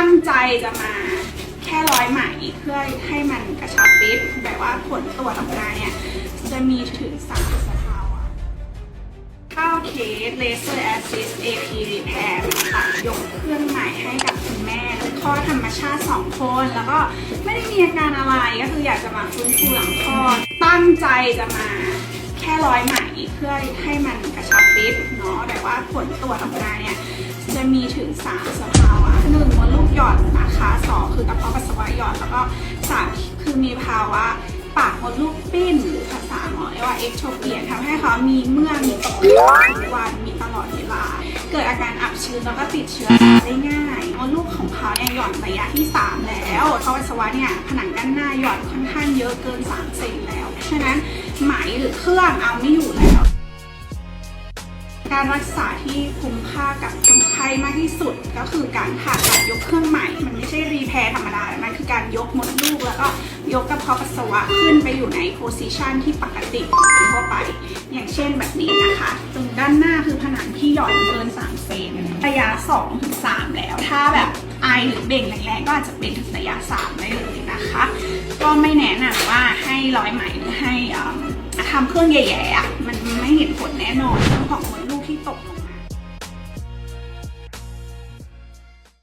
ตั้งใจจะมาแค่ร้อยไหมเพื่อให้มันกระชับฟิตแบบว่าผลตรวจออกมาเนี่ย จะมีถึงสามสภาวะเข้าเคสเลเซอร์แอสซิส AP Repair ค่ะยกเครื่องใหม่ให้กับคุณแม่คลอดธรรมชาติ2คน แล้วก็ไม่ได้มีอาการอะไรก็คืออยากจะมาฟื้นฟูหลังคลอดตั้งใจจะมาแค่ร้อยไหมเพื่อให้มันกระชับฟิตเนาะแต่ว่าผลตรวจออกมาเนี่ยจะมีถึง3สภาวะหนึ่งมดลูก หย่อนนะคะสองคือกระเพาะปัสสาวะหย่อนแล้วก็สามคือมีภาวะปากมดลูกปิ้นหรือภาษาหมอเรียกว่าเอ็กโทเปียทำให้เขามีเมื่อมีตกทุกวันมีตลอดเวลา เกิดอาการอับชื้นแล้วก็ติดเชื้อได้ง่ายมดลูกของเขาเนี่ยหย่อนระยะที่ 3 แล้วเพาปัสสาวะเนี่ยผนังด้านหน้าหย่อนค่อนข้างเยอะเกิน3เซนแล้ว ฉะนั้นไหมหรือเครื่องเอาไม่อยู่แล้ว การรักษาที่คุ้มค่ากับคนไข้มากที่สุด ก็คือการผ่าตัดยกเครื่องใหม่ มันไม่ใช่รีแพร์ธรรมดาแต่มันคือการยกมดลูกแล้วก็ยกกระเพาะปัสสาวะขึ้นไปอยู่ในโพซิชันที่ปกติของทั่วไป อย่างเช่นแบบนี้นะคะ ตรงด้านหน้าคือผนังที่หย่อนเกิน 3 เซนระยะ2ถึง3แล้ว ถ้าแบบไอหรือเบ่งแรงๆก็อาจจะเป็นถึงระยะ 3 ได้เลยนะคะ ก็ไม่แนะนำว่าให้ร้อยไหมหรือให้ทำเครื่องใหญ่ๆอะมันไม่เห็นผลแน่นอนเรื่องของมด